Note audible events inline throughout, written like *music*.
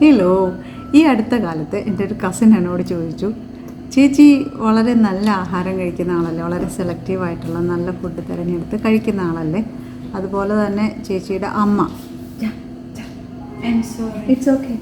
Hello ഈ അടുത്ത കാലത്ത് എന്റെ ഒരു കസിൻ എന്നോട് ചോദിച്ചു ചേച്ചി വളരെ നല്ല ആഹാരം കഴിക്കുന്ന ആളല്ലേ? വളരെ സെലക്റ്റീവ് ആയിട്ടുള്ള നല്ല ഫുഡ് തിരഞ്ഞെടുത്ത് കഴിക്കുന്ന ആളല്ലേ? അതുപോലെ തന്നെ ചേച്ചിയുടെ അമ്മ. It's okay.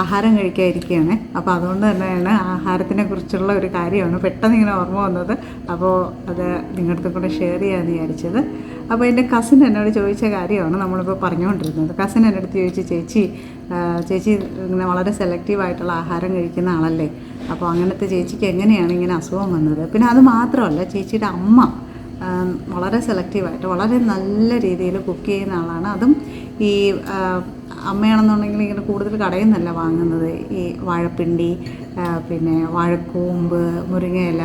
ആഹാരം കഴിക്കാതിരിക്കുകയാണ്. അപ്പോൾ അതുകൊണ്ട് തന്നെയാണ് ആഹാരത്തിനെ കുറിച്ചുള്ള ഒരു കാര്യമാണ് പെട്ടെന്ന് ഇങ്ങനെ ഓർമ്മ വന്നത്. അപ്പോൾ അത് നിങ്ങളുടെ അടുത്ത് കൂടെ ഷെയർ ചെയ്യാമെന്ന് വിചാരിച്ചത്. അപ്പോൾ എന്റെ കസിൻ എന്നോട് ചോദിച്ച കാര്യമാണ് നമ്മളിപ്പോൾ പറഞ്ഞുകൊണ്ടിരുന്നത്. കസിൻ എന്റെ അടുത്ത് ചോദിച്ചു ചേച്ചി ചേച്ചി ഇങ്ങനെ വളരെ സെലക്റ്റീവ് ആയിട്ടുള്ള ആഹാരം കഴിക്കുന്ന ആളല്ലേ? അപ്പോൾ അങ്ങനത്തെ ചേച്ചിക്ക് എങ്ങനെയാണ് ഇങ്ങനെ അസുഖം വന്നത്? പിന്നെ അത് മാത്രമല്ല ചേച്ചിയുടെ അമ്മ വളരെ സെലക്റ്റീവായിട്ട് വളരെ നല്ല രീതിയിൽ കുക്ക് ചെയ്യുന്ന ആളാണ്. അതും ഈ അമ്മയാണെന്നുണ്ടെങ്കിൽ ഇങ്ങനെ കൂടുതൽ കടയിൽ നിന്നല്ല വാങ്ങുന്നത്. ഈ വാഴപ്പിണ്ടി പിന്നെ വാഴക്കൂമ്പ് മുരിങ്ങയില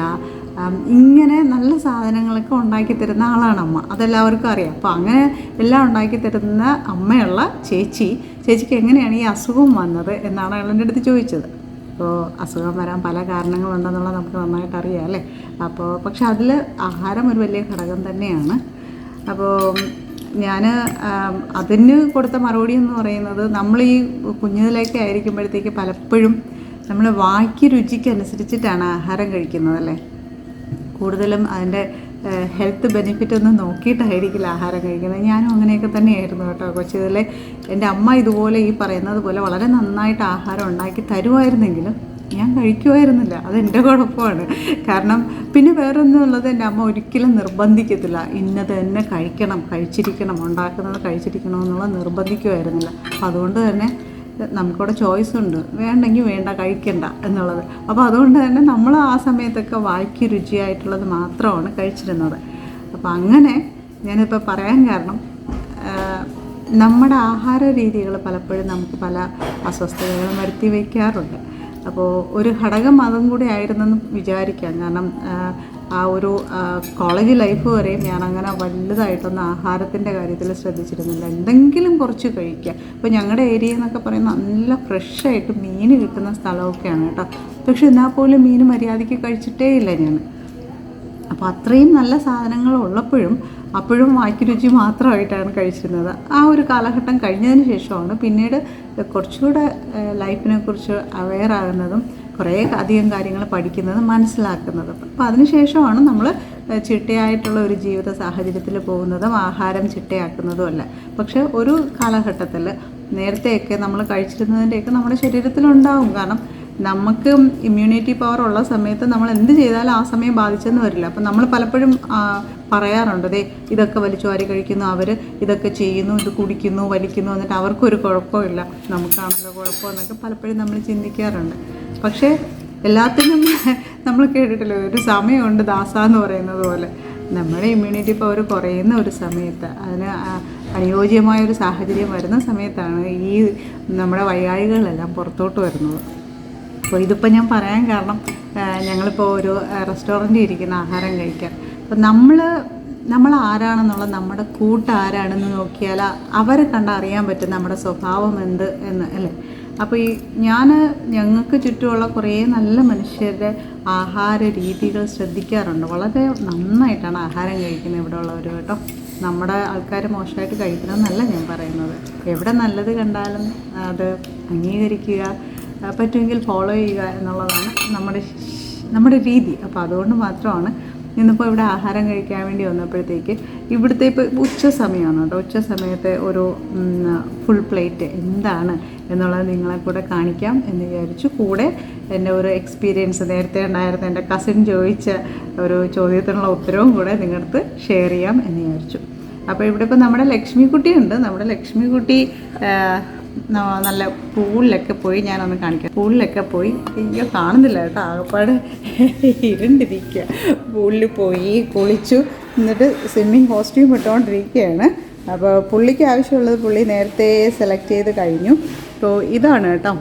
ഇങ്ങനെ നല്ല സാധനങ്ങളൊക്കെ ഉണ്ടാക്കി തരുന്ന ആളാണ് അമ്മ. അതെല്ലാവർക്കും അറിയാം. അപ്പോൾ അങ്ങനെ എല്ലാം ഉണ്ടാക്കി തരുന്ന അമ്മയുള്ള ചേച്ചി ചേച്ചിക്ക് എങ്ങനെയാണ് ഈ അസുഖം വന്നത് എന്നാണ് അയാൾ എന്റെ അടുത്ത് ചോദിച്ചത്. അപ്പോൾ അസുഖം വരാൻ പല കാരണങ്ങളുണ്ടെന്നുള്ളത് നമുക്ക് നന്നായിട്ട് അറിയാം അല്ലേ? അപ്പോൾ പക്ഷെ അതിൽ ആഹാരം ഒരു വലിയ ഘടകം തന്നെയാണ്. അപ്പോൾ ഞാൻ അതിന് കൊടുത്ത മറുപടി എന്ന് പറയുന്നത് നമ്മൾ ഈ കുഞ്ഞിലേക്ക് ആയിരിക്കുമ്പോഴത്തേക്ക് പലപ്പോഴും നമ്മൾ വാക്ക് രുചിക്കനുസരിച്ചിട്ടാണ് ആഹാരം കഴിക്കുന്നത് അല്ലേ? കൂടുതലും അതിന്റെ ഹെൽത്ത് ബെനിഫിറ്റ് ഒന്നും നോക്കിയിട്ടായിരിക്കില്ല ആഹാരം കഴിക്കുന്നത്. ഞാനും അങ്ങനെയൊക്കെ തന്നെയായിരുന്നു കേട്ടോ. കൊച്ചിതിലെ എന്റെ അമ്മ ഇതുപോലെ ഈ പറയുന്നത് പോലെ വളരെ നന്നായിട്ട് ആഹാരം ഉണ്ടാക്കി തരുമായിരുന്നെങ്കിലും ഞാൻ കഴിക്കുമായിരുന്നില്ല അതെന്റെ കുഴപ്പമാണ്. കാരണം പിന്നെ വേറൊന്നും ഉള്ളത് എന്റെ അമ്മ ഒരിക്കലും നിർബന്ധിക്കത്തില്ല. ഇന്നത് തന്നെ കഴിക്കണം കഴിച്ചിരിക്കണം ഉണ്ടാക്കുന്നത് കഴിച്ചിരിക്കണം എന്നുള്ളത് നിർബന്ധിക്കുമായിരുന്നില്ല അതുകൊണ്ട് തന്നെ നമുക്കിവിടെ ചോയ്സ് ഉണ്ട്. വേണ്ടെങ്കിൽ വേണ്ട കഴിക്കണ്ട എന്നുള്ളത്. അപ്പോൾ അതുകൊണ്ട് തന്നെ നമ്മൾ ആ സമയത്തൊക്കെ വായിക്ക് രുചിയായിട്ടുള്ളത് മാത്രമാണ് കഴിച്ചിരുന്നത്. അപ്പോൾ അങ്ങനെ ഞാനിപ്പോൾ പറയാൻ കാരണം നമ്മുടെ ആഹാര രീതികൾ പലപ്പോഴും നമുക്ക് പല അസ്വസ്ഥതകളും വരുത്തി വയ്ക്കാറുണ്ട് അപ്പോൾ ഒരു ഘടകം അതും കൂടി ആയിരുന്നെന്ന് വിചാരിക്കാം. കാരണം ആ, ഒരു കോളേജ് ലൈഫ് വരെയും ഞാൻ അങ്ങനെ വലുതായിട്ടൊന്നും ആഹാരത്തിന്റെ കാര്യത്തിൽ ശ്രദ്ധിച്ചിരുന്നില്ല. എന്തെങ്കിലും കുറച്ച് കഴിക്കുക. ഇപ്പോൾ ഞങ്ങളുടെ ഏരിയ എന്നൊക്കെ പറയുന്നത് നല്ല ഫ്രഷായിട്ട് മീൻ കിട്ടുന്ന സ്ഥലമൊക്കെയാണ് കേട്ടോ. പക്ഷെ എന്നാൽ പോലും മീൻ മര്യാദയ്ക്ക് കഴിച്ചിട്ടേ ഇല്ല ഞാൻ അപ്പോൾ അത്രയും നല്ല സാധനങ്ങൾ ഉള്ളപ്പോഴും അപ്പോഴും വായ്ക്ക് രുചി മാത്രമായിട്ടാണ് കഴിച്ചിരുന്നത്. ആ ഒരു കാലഘട്ടം കഴിഞ്ഞതിന് ശേഷമാണ് പിന്നീട് കുറച്ചുകൂടെ ലൈഫിനെ കുറിച്ച് അവെയർ ആകുന്നതും കുറേ അധികം കാര്യങ്ങൾ പഠിക്കുന്നതും മനസ്സിലാക്കുന്നതും. അപ്പോൾ അതിനുശേഷമാണ് നമ്മൾ ചിട്ടയായിട്ടുള്ള ഒരു ജീവിത സാഹചര്യത്തിൽ പോകുന്നതും ആഹാരം ചിട്ടയാക്കുന്നതും അല്ല. പക്ഷേ ഒരു കാലഘട്ടത്തിൽ നേരത്തെയൊക്കെ നമ്മൾ കഴിച്ചിരുന്നതിന്റെയൊക്കെ നമ്മുടെ ശരീരത്തിലുണ്ടാവും. കാരണം നമുക്ക് ഇമ്മ്യൂണിറ്റി പവർ ഉള്ള സമയത്ത് നമ്മൾ എന്ത് ചെയ്താലും ആ സമയം ബാധിച്ചെന്ന് വരില്ല. അപ്പം നമ്മൾ പലപ്പോഴും പറയാറുണ്ട് ദേ ഇതൊക്കെ വലിച്ചു വാരി കഴിക്കുന്നു അവർ ഇതൊക്കെ ചെയ്യുന്നു ഇത് കുടിക്കുന്നു വലിക്കുന്നു എന്നിട്ട് അവർക്കൊരു കുഴപ്പമില്ല നമുക്കാണല്ലോ കുഴപ്പം കുഴപ്പമെന്നൊക്കെ പലപ്പോഴും നമ്മൾ ചിന്തിക്കാറുണ്ട്. പക്ഷേ എല്ലാത്തിനും *laughs* നമ്മൾ കേട്ടിട്ടില്ല ഒരു സമയമുണ്ട് ദാസ എന്ന് പറയുന്നത് പോലെ. നമ്മുടെ ഇമ്മ്യൂണിറ്റി പവർ കുറയുന്ന ഒരു സമയത്ത് അതിന് അനുയോജ്യമായ ഒരു സാഹചര്യം വരുന്ന സമയത്താണ് ഈ നമ്മുടെ വയ്യാഴികളെല്ലാം പുറത്തോട്ട് വരുന്നത്. അപ്പോൾ ഇതിപ്പോൾ ഞാൻ പറയാൻ കാരണം ഞങ്ങളിപ്പോൾ ഒരു റെസ്റ്റോറന്റിൽ ഇരിക്കുന്ന ആഹാരം കഴിക്കാൻ. അപ്പോൾ നമ്മൾ നമ്മൾ ആരാണെന്നുള്ള നമ്മുടെ കൂട്ട് ആരാണെന്ന് നോക്കിയാൽ അവരെ കണ്ട് അറിയാൻ പറ്റും നമ്മുടെ സ്വഭാവം എന്ത് എന്ന് അല്ലേ? അപ്പോൾ ഈ ഞാൻ ഞങ്ങൾക്ക് ചുറ്റുമുള്ള കുറേ നല്ല മനുഷ്യരുടെ ആഹാര രീതികൾ ശ്രദ്ധിക്കാറുണ്ട്. വളരെ നന്നായിട്ടാണ് ആഹാരം കഴിക്കുന്നത് ഇവിടെ ഉള്ളവർ കേട്ടോ. നമ്മുടെ ആൾക്കാർ മോശമായിട്ട് കഴിക്കണമെന്നല്ല ഞാൻ പറയുന്നത്. എവിടെ നല്ലത് കണ്ടാലും അത് അംഗീകരിക്കുക പറ്റുമെങ്കിൽ ഫോളോ ചെയ്യുക എന്നുള്ളതാണ് നമ്മുടെ നമ്മുടെ രീതി. അപ്പോൾ അതുകൊണ്ട് മാത്രമാണ് ഇന്നിപ്പോൾ ഇവിടെ ആഹാരം കഴിക്കാൻ വേണ്ടി വന്നപ്പോഴത്തേക്ക് ഇവിടുത്തെ ഇപ്പോൾ ഉച്ച സമയമാണ് കേട്ടോ. ഉച്ച സമയത്തെ ഒരു ഫുൾ പ്ലേറ്റ് എന്താണ് എന്നുള്ളത് നിങ്ങളെ കൂടെ കാണിക്കാം എന്ന് വിചാരിച്ചു. കൂടെ എന്റെ ഒരു എക്സ്പീരിയൻസ് നേരത്തെ ഉണ്ടായിരുന്ന എന്റെ കസിൻ ചോദിച്ച ഒരു ചോദ്യത്തിനുള്ള ഉത്തരവും കൂടെ നിങ്ങളടുത്ത് ഷെയർ ചെയ്യാം എന്ന് വിചാരിച്ചു. അപ്പോൾ ഇവിടെ ഇപ്പോൾ നമ്മുടെ ലക്ഷ്മിക്കുട്ടിയുണ്ട്. നമ്മുടെ ലക്ഷ്മിക്കുട്ടി നല്ല പൂളിലൊക്കെ പോയി ഞാനൊന്ന് കാണിക്കാം. പൂളിലൊക്കെ പോയി അയ്യോ കാണുന്നില്ല കേട്ടോ ആകപ്പാട് ഇരുണ്ടിരിക്കുക പൂളിൽ പോയി കുളിച്ചു എന്നിട്ട് സ്വിമ്മിങ് കോസ്റ്റ്യൂം ഇട്ടുകൊണ്ടിരിക്കുകയാണ് അപ്പോൾ പുള്ളിക്ക് ആവശ്യമുള്ളത് പുള്ളി നേരത്തെ സെലക്ട് ചെയ്ത് കഴിഞ്ഞു. അപ്പോൾ ഇതാണ് കേട്ടോ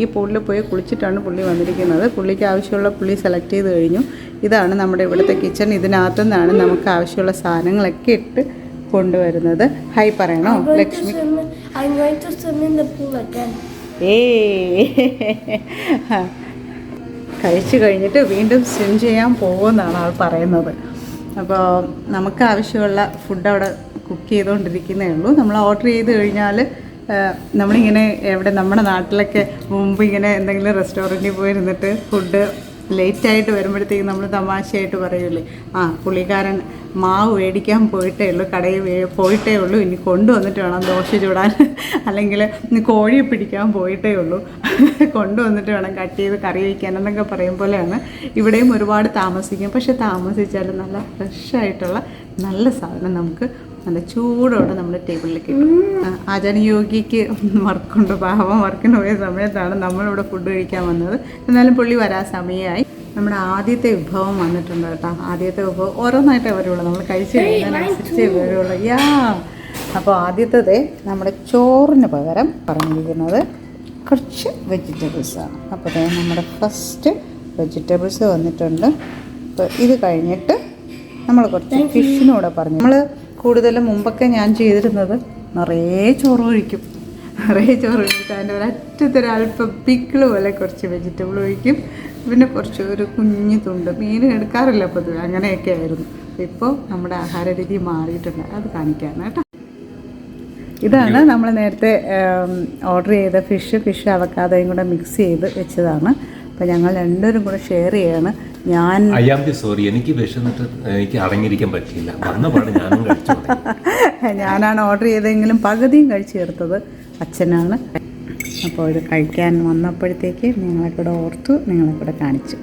ഈ പൂളിൽ പോയി കുളിച്ചിട്ടാണ് പുള്ളി വന്നിരിക്കുന്നത്. പുള്ളിക്ക് ആവശ്യമുള്ള പുള്ളി സെലക്ട് ചെയ്ത് കഴിഞ്ഞു. ഇതാണ് നമ്മുടെ ഇവിടുത്തെ കിച്ചൺ ഇതിനകത്തുനിന്നാണ് നമുക്ക് ആവശ്യമുള്ള സാധനങ്ങളൊക്കെ ഇട്ട് കൊണ്ടുവരുന്നത്. ഹൈ പറയണോ? ലക്ഷ്മി. ഏ കഴിച്ചു കഴിഞ്ഞിട്ട് വീണ്ടും സ്വിം ചെയ്യാൻ പോകുമെന്നാണ് ആൾ പറയുന്നത്. അപ്പോൾ നമുക്ക് ആവശ്യമുള്ള ഫുഡ് അവിടെ കുക്ക് ചെയ്തുകൊണ്ടിരിക്കുന്നേ ഉള്ളൂ. നമ്മൾ ഓർഡർ ചെയ്ത് കഴിഞ്ഞാൽ നമ്മളിങ്ങനെ എവിടെ നമ്മുടെ നാട്ടിലൊക്കെ മുമ്പ് ഇങ്ങനെ എന്തെങ്കിലും റെസ്റ്റോറന്റിൽ പോയിരുന്നിട്ട് ഫുഡ് ലേറ്റായിട്ട് വരുമ്പോഴത്തേക്കും നമ്മൾ തമാശയായിട്ട് പറയൂലേ? ആ പുള്ളിക്കാരൻ മാവ് മേടിക്കാൻ പോയിട്ടേ ഉള്ളൂ കടയിൽ പോയിട്ടേ ഉള്ളൂ ഇനി കൊണ്ടുവന്നിട്ട് വേണം ദോശ ചൂടാൻ. അല്ലെങ്കിൽ ഇനി കോഴിയെ പിടിക്കാൻ പോയിട്ടേ ഉള്ളൂ. കൊണ്ടുവന്നിട്ട് വേണം കട്ട് ചെയ്ത് കറി വയ്ക്കാൻ എന്നൊക്കെ പറയും പോലെയാണ്. ഇവിടെയും ഒരുപാട് താമസിക്കും. പക്ഷെ താമസിച്ചാലും നല്ല ഫ്രഷ് ആയിട്ടുള്ള നല്ല സാധനം നമുക്ക് നല്ല ചൂടോടെ നമ്മൾ ടേബിളിലേക്ക് ആചാരം ആചാര്യ യോഗിക്ക് വർക്കുണ്ട്. പാവം വർക്കിന് പോയ സമയത്താണ് നമ്മളിവിടെ ഫുഡ് കഴിക്കാൻ വന്നത്. എന്നാലും പുള്ളി വരാൻ സമയമായി. നമ്മുടെ ആദ്യത്തെ വിഭവം വന്നിട്ടുണ്ട് കേട്ടോ. ആദ്യത്തെ വിഭവം ഓരോന്നായിട്ടേ വരുള്ളൂ. നമ്മൾ കഴിച്ച് കഴിയുന്നതിനനുസരിച്ചേ വരുള്ളൂ. യാ. അപ്പോൾ ആദ്യത്തെ നമ്മുടെ ചോറിന് പകരം പറഞ്ഞിരിക്കുന്നത് കുറച്ച് വെജിറ്റബിൾസാണ് അപ്പോൾ നമ്മുടെ ഫസ്റ്റ് വെജിറ്റബിൾസ് വന്നിട്ടുണ്ട്. അപ്പോൾ ഇത് കഴിഞ്ഞിട്ട് നമ്മൾ കുറച്ച് ഫിഷിനൂടെ പറഞ്ഞു. നമ്മൾ കൂടുതലും മുമ്പൊക്കെ ഞാൻ ചെയ്തിരുന്നത് നിറയെ ചോറ് ഒഴിക്കും. നിറയെ ചോറ് ഒഴിച്ചിട്ട് അതിന്റെ ഒരറ്റത്തൊരു അല്പം പിക്കിൾ പോലെ കുറച്ച് വെജിറ്റബിൾ ഒഴിക്കും. പിന്നെ കുറച്ച് ഒരു കുഞ്ഞു തുണ്ട്. മീൻ എടുക്കാറില്ല പൊതുവെ. അങ്ങനെയൊക്കെ ആയിരുന്നു. ഇപ്പോൾ നമ്മുടെ ആഹാര രീതി മാറിയിട്ടുണ്ട്. അത് കാണിക്കാനാണ് കേട്ടോ. ഇതാണ് നമ്മൾ നേരത്തെ ഓർഡർ ചെയ്ത ഫിഷ് ഫിഷ് അവക്കാതയും കൂടെ മിക്സ് ചെയ്ത് വെച്ചതാണ്. അപ്പോൾ ഞങ്ങൾ രണ്ടുപേരും കൂടെ ഷെയർ ചെയ്യാണ്. ഞാൻ ഐ ആം സോറി എനിക്ക് വിശന്നിട്ട് എനിക്ക് അടങ്ങിയിരിക്കാൻ പറ്റിയില്ല. വന്ന പാട് ഞാനും കഴിച്ചു *laughs* ഞാനാണ് ഓർഡർ ചെയ്തെങ്കിലും പകുതിയും കഴിച്ചു ചേർത്തത് അച്ഛനാണ്. അപ്പോൾ ഇത് കഴിക്കാൻ വന്നപ്പോഴത്തേക്ക് നിങ്ങളെ കൂടെ ഓർത്തു നിങ്ങളെ കൂടെ കാണിച്ചു.